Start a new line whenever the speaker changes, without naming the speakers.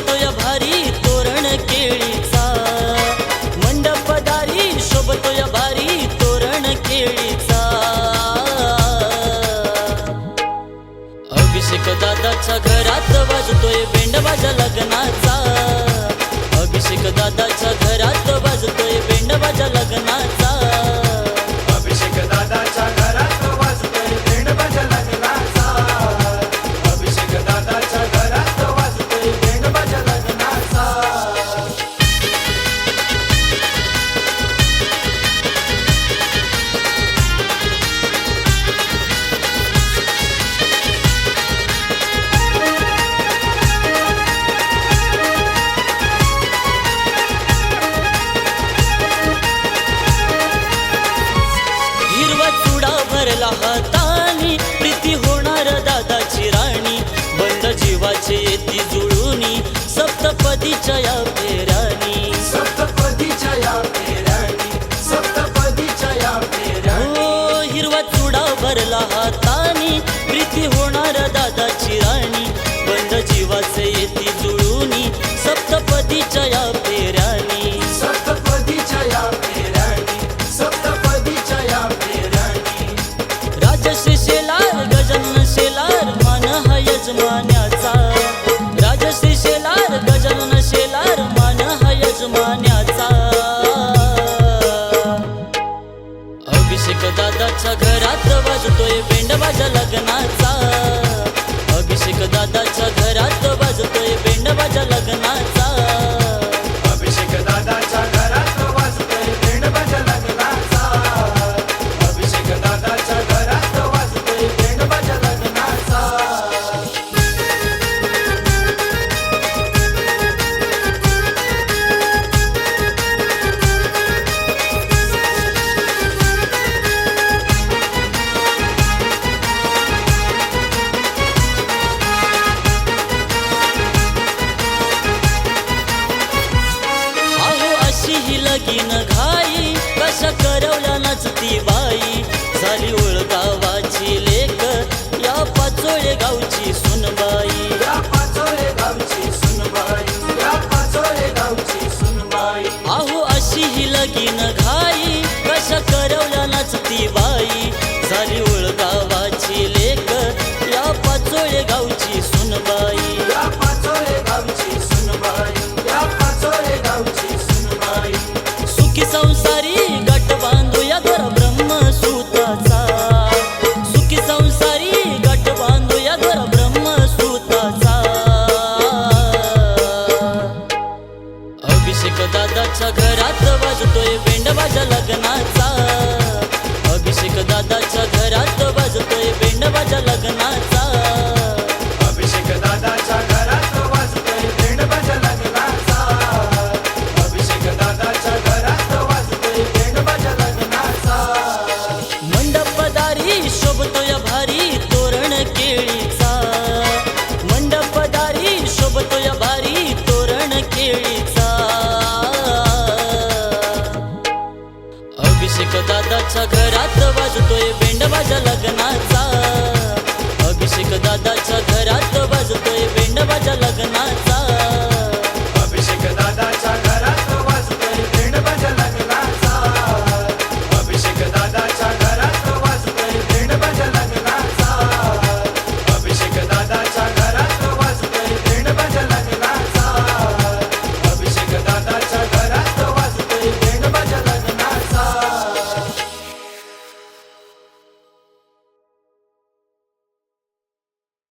शोभतोय भारी तोरण केळीचा. मंडपदारी शोभतोय भारी तोरण केळीचा.
अभिषेक दादाच्या घरात वाजतोय बेंड लग्नाचा. अभिषेक दादाच्या घरात वाजतोय
बेंड हातानी प्रीती होणार दादाची राणी. बंद जीवाचे येती जुळूनी सप्तपदीच्या या फेराणी
सप्तपदीच्या या फेराणी सप्तपदीच्या या फेराणी
हो हिरवा चुडा भरला हातानी प्रीती होणार दादाची राणी. बंद जीवाचे येती जुळून सप्तपदीच्या या राजश्री अभिषेक दादाच्या घरात वाजतोय पेंड माझ्या लग्नाचा. अभिषेक दादाच्या घरात वाजतोय पेंड माझ्या लग्नाचा.
की न घाल घरात वाजतोय
बेंड माझ्या लग्नाचा. अभिषेक दादाच्या घरात वाजतोय बेंड माझ्या लग्नाचा.